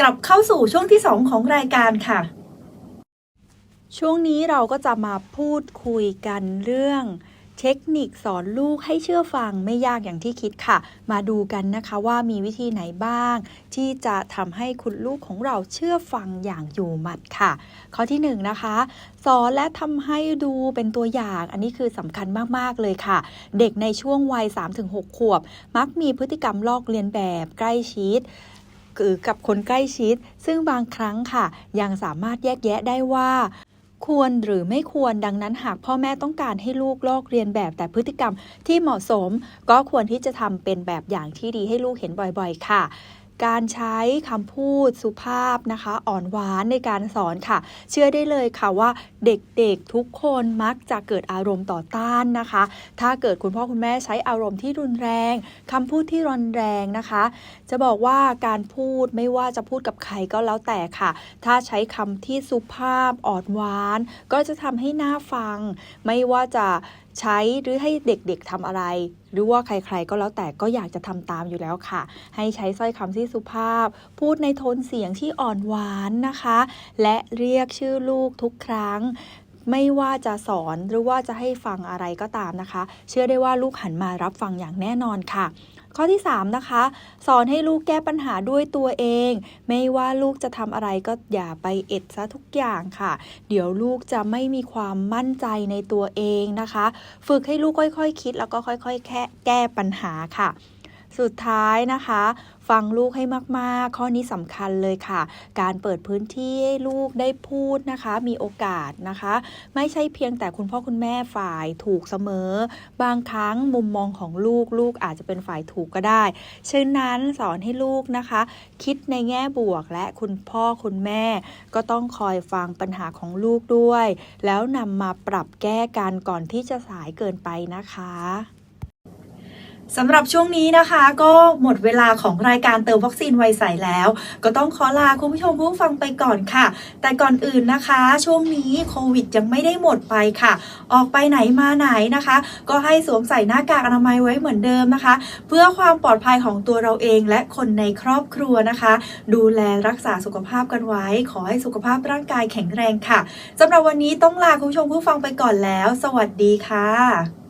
กลับเข้าสู่ช่วงที่ 2 ของรายการค่ะ ช่วงนี้เราก็จะมาพูดคุยกันเรื่องเทคนิคสอนลูกให้เชื่อฟังไม่ยากอย่างที่คิดค่ะ มาดูกันนะคะว่ามีวิธีไหนบ้าง ที่จะทำให้คุณลูกของเราเชื่อฟังอย่างอยู่หมัดค่ะ ข้อที่หนึ่งนะคะสอนและทำให้ดูเป็นตัวอย่าง อันนี้คือสำคัญมากๆเลยค่ะ เด็กในช่วงวัย 3-6 ขวบ มักมีพฤติกรรมลอกเลียนแบบใกล้ชิด หรือกับคนใกล้ชิด ซึ่งบางครั้งค่ะ ยังสามารถแยกแยะได้ว่าควรหรือไม่ควรดังนั้นหากพ่อแม่ต้องการให้ลูกลอกเรียนแบบแต่พฤติกรรมที่เหมาะสม ก็ควรที่จะทำเป็นแบบอย่างที่ดีให้ลูกเห็นบ่อยๆ ค่ะ การใช้คำพูดสุภาพนะคะ อ่อนหวานในการสอนค่ะ เชื่อได้เลยค่ะว่าเด็กๆทุกคนมักจะเกิดอารมณ์ต่อต้านนะคะ ถ้าเกิดคุณพ่อคุณแม่ใช้อารมณ์ที่รุนแรงคำพูดที่รุนแรงนะคะ จะบอกว่าการพูดไม่ว่าจะพูดกับใครก็แล้วแต่ค่ะ ถ้าใช้คำที่สุภาพอ่อนหวาน ก็จะทำให้หน่าฟัง ไม่ว่าจะใช้หรือให้เด็กๆทำอะไร หรือว่าใครๆก็แล้วแต่ก็อยากจะทำตามอยู่แล้วค่ะ ให้ใช้สร้อยคำที่สุภาพ พูดในโทนเสียงที่อ่อนหวานนะคะ และเรียกชื่อลูกทุกครั้ง ไม่ว่าจะสอนหรือว่าจะให้ฟังอะไรก็ตามนะคะ เชื่อได้ว่าลูกหันมารับฟังอย่างแน่นอนค่ะ ข้อที่ 3 นะคะ สอนให้ลูกแก้ปัญหาด้วยตัวเอง ไม่ว่าลูกจะทำอะไรก็อย่าไปเอ็ดซะทุกอย่างค่ะ เดี๋ยวลูกจะไม่มีความมั่นใจในตัวเองนะคะ ฝึกให้ลูกค่อยๆคคิดแล้วก็ค่อย ๆแค่แก้ปัญหาค่ะ สุดท้ายนะคะ ฟังลูกให้มากๆ ข้อนี้สำคัญเลยค่ะ การเปิดพื้นที่ให้ลูกได้พูดนะคะ มีโอกาสนะคะ ไม่ใช่เพียงแต่คุณพ่อคุณแม่ฝ่ายถูกเสมอ บางครั้งมุมมองของลูกลูกอาจจะเป็นฝ่ายถูกก็ได้ฉะนั้นสอนให้ลูกนะคะ คิดในแง่บวกและคุณพ่อคุณแม่ ก็ต้องคอยฟังปัญหาของลูกด้วย แล้วนำมาปรับแก้กันก่อนที่จะสายเกินไปนะคะ สำหรับช่วงนี้นะคะก็หมดเวลาของรายการเติมวัคซีนไวใสแล้ว ก็ต้องขอลาคุณผู้ชมผู้ฟังไปก่อนค่ะ แต่ก่อนอื่นนะคะ ช่วงนี้โควิดยังไม่ได้หมดไปค่ะ ออกไปไหนมาไหนนะคะ ก็ให้สวมใส่หน้ากากอนามัยไว้เหมือนเดิมนะคะ เพื่อความปลอดภัยของตัวเราเองและคนในครอบครัวนะคะ ดูแลรักษาสุขภาพกันไว้ ขอให้สุขภาพร่างกายแข็งแรงค่ะสำหรับวันนี้ต้องลาคุณผู้ชมผู้ฟังไปก่อนแล้ว สวัสดีค่ะ